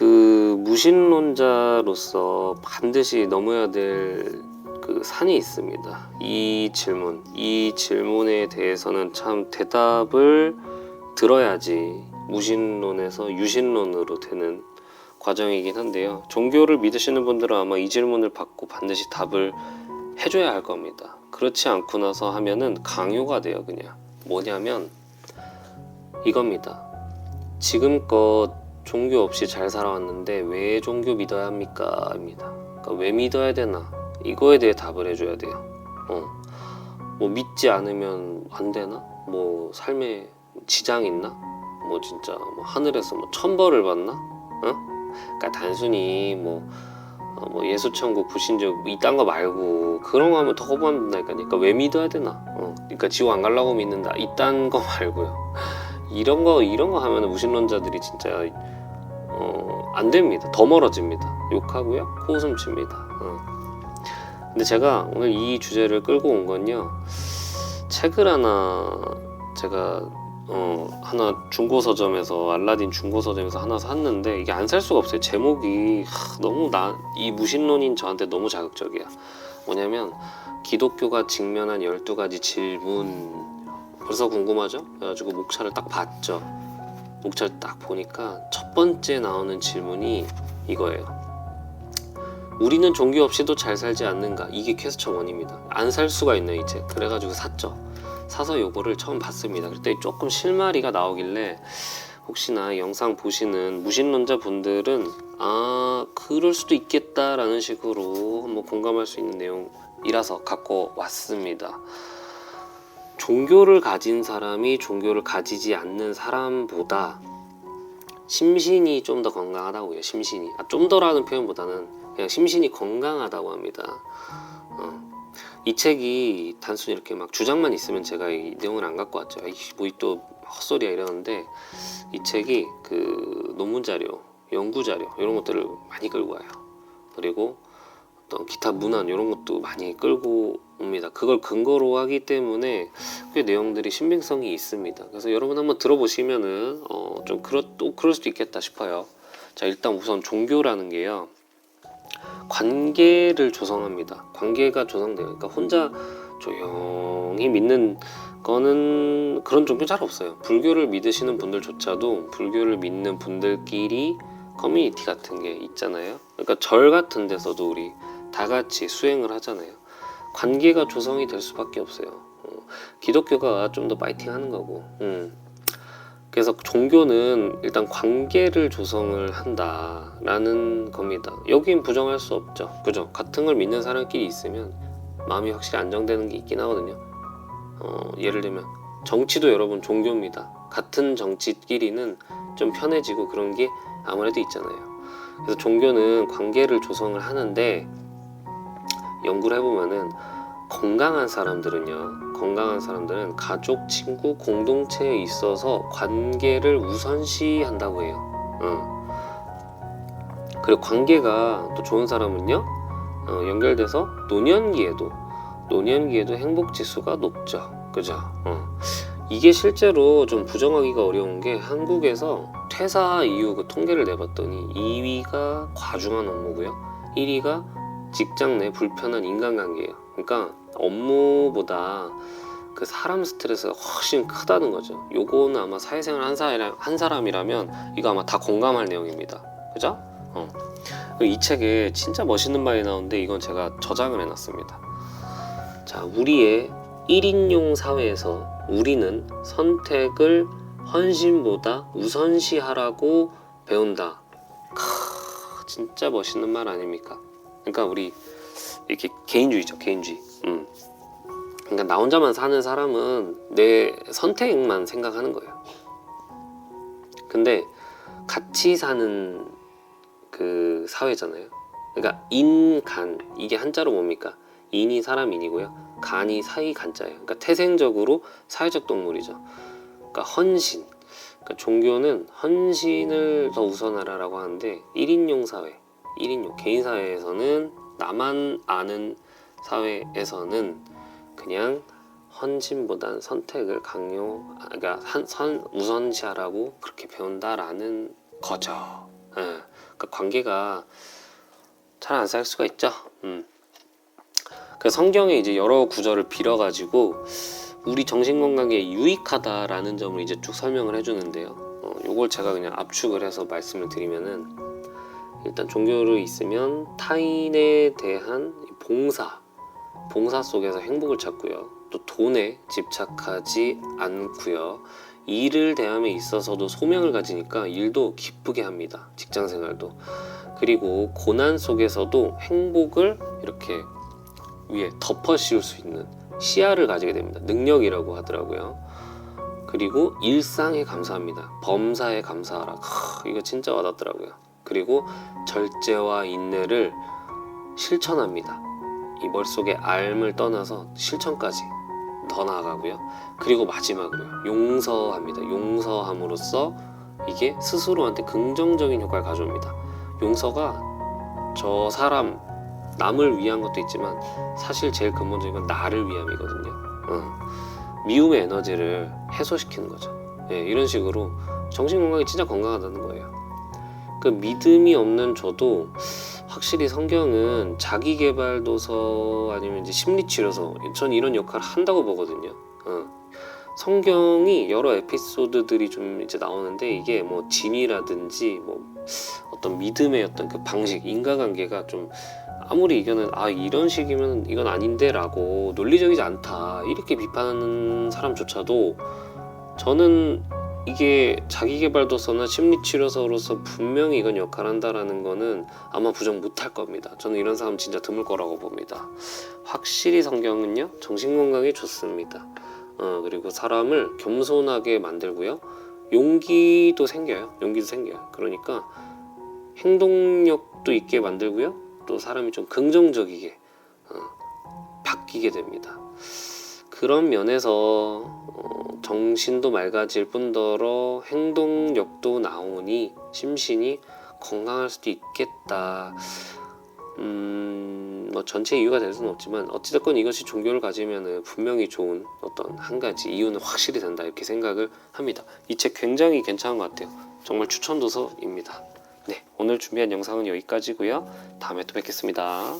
그 무신론자로서 반드시 넘어야 될 그 산이 있습니다. 이 질문, 이 질문에 대해서는 참 대답을 들어야지 무신론에서 유신론으로 되는 과정이긴 한데요. 종교를 믿으시는 분들은 아마 이 질문을 받고 반드시 답을 해줘야 할 겁니다. 그렇지 않고 나서 하면은 강요가 돼요, 그냥. 뭐냐면 이겁니다. 지금껏 종교 없이 잘 살아왔는데 왜 종교 믿어야 합니까? 입니다. 그러니까 왜 믿어야 되나? 이거에 대해 답을 해줘야 돼요. 어. 뭐 믿지 않으면 안 되나? 뭐 삶에 지장 있나? 뭐 진짜 뭐 하늘에서 뭐 천벌을 받나? 어? 그러니까 단순히 뭐, 어, 뭐 예수 천국 불신적 이딴 거 말고 그런 거 하면 더 거부한다니까. 그러니까 왜 믿어야 되나? 어. 그러니까 지옥 안 가려고 믿는다. 이딴 거 말고요. 이런 거 이런 거 하면 무신론자들이 진짜 어, 안 됩니다. 더 멀어집니다. 욕하고요. 코웃음 칩니다. 어. 근데 제가 오늘 이 주제를 끌고 온 건요. 책을 하나 제가 어, 하나 중고 서점에서 알라딘 중고 서점에서 하나 샀는데 이게 안 살 수가 없어요. 제목이 하, 너무 나 이 무신론인 저한테 너무 자극적이야. 뭐냐면 기독교가 직면한 12가지 질문 벌써 궁금하죠? 그래가지고 목차를 딱 봤죠. 목차를 딱 보니까 첫 번째 나오는 질문이 이거예요. 우리는 종교 없이도 잘 살지 않는가? 이게 퀘스천 원입니다. 안 살 수가 있네 이제. 그래가지고 샀죠. 사서 요거를 처음 봤습니다. 그때 조금 실마리가 나오길래 혹시나 영상 보시는 무신론자 분들은 아 그럴 수도 있겠다라는 식으로 한번 공감할 수 있는 내용이라서 갖고 왔습니다. 종교를 가진 사람이 종교를 가지지 않는 사람보다 심신이 좀 더 건강하다고요. 심신이 아, 좀 더라는 표현보다는 그냥 심신이 건강하다고 합니다. 어. 이 책이 단순히 이렇게 막 주장만 있으면 제가 이 내용을 안 갖고 왔죠. 뭐또 헛소리야 이러는데 이 책이 그 논문 자료, 연구 자료 이런 것들을 많이 끌고 와요. 그리고 어떤 기타 문안 이런 것도 많이 끌고 옵니다. 그걸 근거로 하기 때문에 꽤 내용들이 신빙성이 있습니다. 그래서 여러분 한번 들어보시면은 어, 좀 그렇 또 그럴 수도 있겠다 싶어요. 자 일단 우선 종교라는 게요. 관계를 조성합니다. 관계가 조성돼요. 그러니까 혼자 조용히 믿는 거는 그런 종교 잘 없어요. 불교를 믿으시는 분들조차도 불교를 믿는 분들끼리 커뮤니티 같은 게 있잖아요. 그러니까 절 같은 데서도 우리 다 같이 수행을 하잖아요. 관계가 조성이 될 수밖에 없어요. 어, 기독교가 좀 더 파이팅 하는 거고. 음. 그래서 종교는 일단 관계를 조성을 한다라는 겁니다. 여긴 부정할 수 없죠. 그죠? 같은 걸 믿는 사람끼리 있으면 마음이 확실히 안정되는 게 있긴 하거든요. 어, 예를 들면 정치도 여러분 종교입니다. 같은 정치끼리는 좀 편해지고 그런 게 아무래도 있잖아요. 그래서 종교는 관계를 조성을 하는데 연구를 해보면은 건강한 사람들은요, 건강한 사람들은 가족, 친구, 공동체에 있어서 관계를 우선시 한다고 해요. 어. 그리고 관계가 또 좋은 사람은요, 어, 연결돼서 노년기에도 노년기에도 행복 지수가 높죠. 그죠? 어. 이게 실제로 좀 부정하기가 어려운 게 한국에서 퇴사 이후 그 통계를 내봤더니 2위가 과중한 업무고요. 1위가 직장 내 불편한 인간관계예요. 그러니까 업무보다 그 사람 스트레스가 훨씬 크다는 거죠. 요거는 아마 사회생활 한 사람 한 사람이라면 이거 아마 다 공감할 내용입니다. 그죠? 어. 이 책에 진짜 멋있는 말이 나오는데 이건 제가 저장을 해놨습니다. 자, 우리의 1인용 사회에서 우리는 선택을 헌신보다 우선시하라고 배운다. 크, 진짜 멋있는 말 아닙니까? 그러니까 우리 이렇게 개인주의죠, 개인주의. 음. 그러니까 나 혼자만 사는 사람은 내 선택만 생각하는 거예요. 근데 같이 사는 그 사회잖아요. 그러니까 인간 이게 한자로 뭡니까? 인이 사람인이고요. 간이 사이 간자예요. 그러니까 태생적으로 사회적 동물이죠. 그러니까 헌신. 그러니까 종교는 헌신을 더 우선하라라고 하는데 1인용 사회, 1인용 개인 사회에서는 나만 아는 사회에서는 그냥 헌신보단 선택을 강요, 아, 그러니까 한, 선 우선시하라고 그렇게 배운다라는 거죠. 예. 그러니까 관계가 잘안살 수가 있죠. 음. 그 성경에 이제 여러 구절을 빌어가지고 우리 정신 건강에 유익하다라는 점을 이제 쭉 설명을 해주는데요. 어, 요걸 제가 그냥 압축을 해서 말씀을 드리면은 일단 종교를 있으면 타인에 대한 봉사, 봉사 속에서 행복을 찾고요. 또 돈에 집착하지 않고요. 일을 대함에 있어서도 소명을 가지니까 일도 기쁘게 합니다. 직장 생활도. 그리고 고난 속에서도 행복을 이렇게 위에 덮어 씌울 수 있는 시야를 가지게 됩니다. 능력이라고 하더라고요. 그리고 일상에 감사합니다. 범사에 감사하라. 크, 이거 진짜 와닿더라고요. 그리고 절제와 인내를 실천합니다. 이 머릿속에 알을 떠나서 실천까지 더 나아가고요. 그리고 마지막으로요. 용서합니다. 용서함으로써 이게 스스로한테 긍정적인 효과를 가져옵니다. 용서가 저 사람 남을 위한 것도 있지만 사실 제일 근본적인 건 나를 위함이거든요. 어. 미움의 에너지를 해소시키는 거죠. 예, 이런 식으로 정신 건강이 진짜 건강하다는 거예요. 그 믿음이 없는 저도 확실히 성경은 자기 개발 도서 아니면 이제 심리 치료서 전 이런 역할을 한다고 보거든요. 어. 성경이 여러 에피소드들이 좀 이제 나오는데 이게 뭐 진이라든지 뭐 어떤 믿음의 어떤 그 방식, 인과관계가 좀 아무리 이거는 아 이런 식이면 이건 아닌데라고 논리적이지 않다 이렇게 비판하는 사람조차도 저는 이게 자기개발도서나 심리치료서로서 분명히 이건 역할한다라는 거는 아마 부정 못할 겁니다. 저는 이런 사람 진짜 드물 거라고 봅니다. 확실히 성경은요 정신건강에 좋습니다. 어, 그리고 사람을 겸손하게 만들고요 용기도 생겨요. 용기도 생겨요. 그러니까 행동력도 있게 만들고요. 또 사람이 좀 긍정적이게 어, 바뀌게 됩니다. 그런 면에서 어, 정신도 맑아질 뿐더러 행동력도 나오니 심신이 건강할 수도 있겠다. 음, 뭐 전체 이유가 될 수는 없지만 어찌됐건 이것이 종교를 가지면은 분명히 좋은 어떤 한 가지 이유는 확실히 된다 이렇게 생각을 합니다. 이 책 굉장히 괜찮은 것 같아요. 정말 추천 도서입니다. 네, 오늘 준비한 영상은 여기까지고요. 다음에 또 뵙겠습니다.